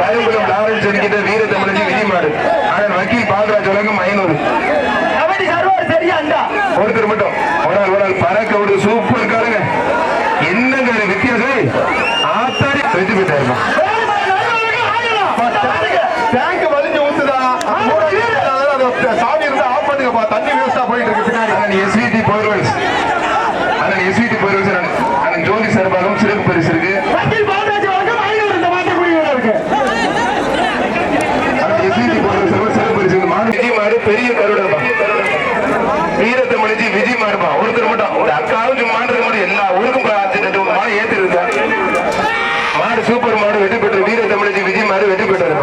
Karungulam Lawrence என்கின்ற வீர தமிழஞ்சி விதிமாறு ஆனால் வக்கீல் பால்ராஜ் உலகம் ஐநூறு. ஒருத்தர் மட்டும். ஒரு நாள் ஒரு பறக்க ஒரு சூப்பர் காலுங்க என்னங்க வித்தியாசம்? ஆத்தாடி வெற்றி பெற்றாருமா? டேங்க் வலிஞ்சு ஊத்துதான் மாடு பெரிய கருடப்பா வீரத்தை மணிஜி விஜய் மாடுப்பா ஒருத்தர் மட்டும். ஒரு அக்காவும் சும்மா மாடுறது மட்டும் எல்லா ஊருக்கும் மூணு மாடு ஏத்தி இருக்கா மாடு சூப்பர் மாடு வெற்றி பெற்று வீரத்தை மணிஜி விஜய் மாடு வெற்றி வேணுமா?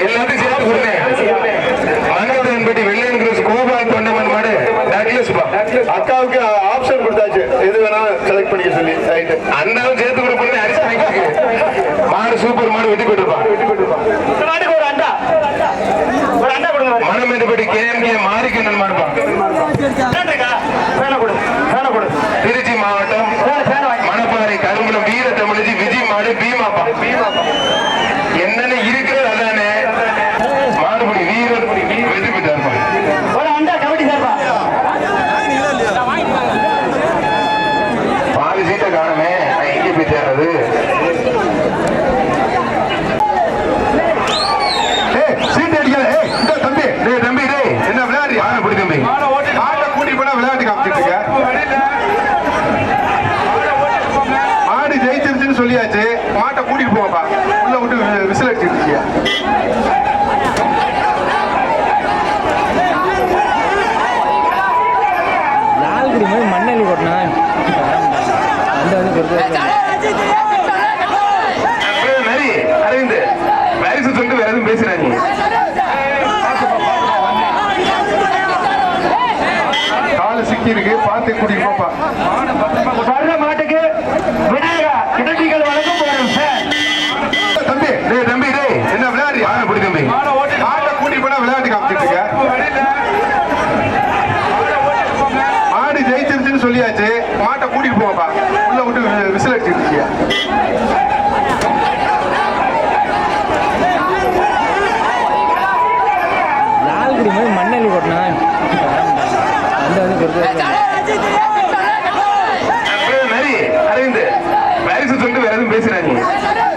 எல்லாத்தையும் சேர்த்து கொடுத்தேன் மங்கத்தன்பட்டி வெள்ளையன் கிரஸ் கோபால் தொண்டமன் மாடு டக்லஸ் பா. அக்காவுக்கு ஆப்ஷன் கொடுத்தாச்சு. எது வேணாலும் செலக்ட் பண்ணிக்க சொல்லி அண்ணாவும் சேர்த்து கொடுப்பேன் அரிசி மாடு சூப்பர் மாடு வெட்டி போட்டிருப்பான் இந்த மாட்டுக்கு ஒரு அண்டா ஒரு அண்டா கொடுங்க ஒரு கொடு வேணா கொடு. திருச்சி மாவட்டம் மணப்பாறை கருங்குளம் வீர தமிழச்சி விஜய் மாடு பீமாப்பா. என்னென்ன இருக்கிறது அதானே. மாடுபடி வீரர். விளையாடுறியா வாங்க பிடி தம்பி. மாட்டை கூட்டி போனா விளையாட்டு காமிச்சிட்டு இருக்க. மாடு ஜெயிச்சிருச்சுன்னு சொல்லியாச்சு. மாட்டை கூட்டிட்டு போங்கப்பா. உள்ள விட்டு விசில் அடிச்சிட்டு மாட்டை கூட்டிட்டு போப்பா வர்ற மாட்டுக்கு விநாயகா கிடட்டிகள் வழங்கும் போறோம் சார் தம்பி டேய் தம்பி டேய் என்ன விளையாடி ஆ புடி தம்பி. ஆட்டை கூட்டி போனா விளையாட்டு காமிச்சிட்டு மாடு ஜெயிச்சிருச்சுன்னு சொல்லியாச்சு. மாட்டை கூட்டிட்டு போங்கப்பா. உள்ள விட்டு விசில் அடிச்சிட்டு இருக்கியா? Yeah.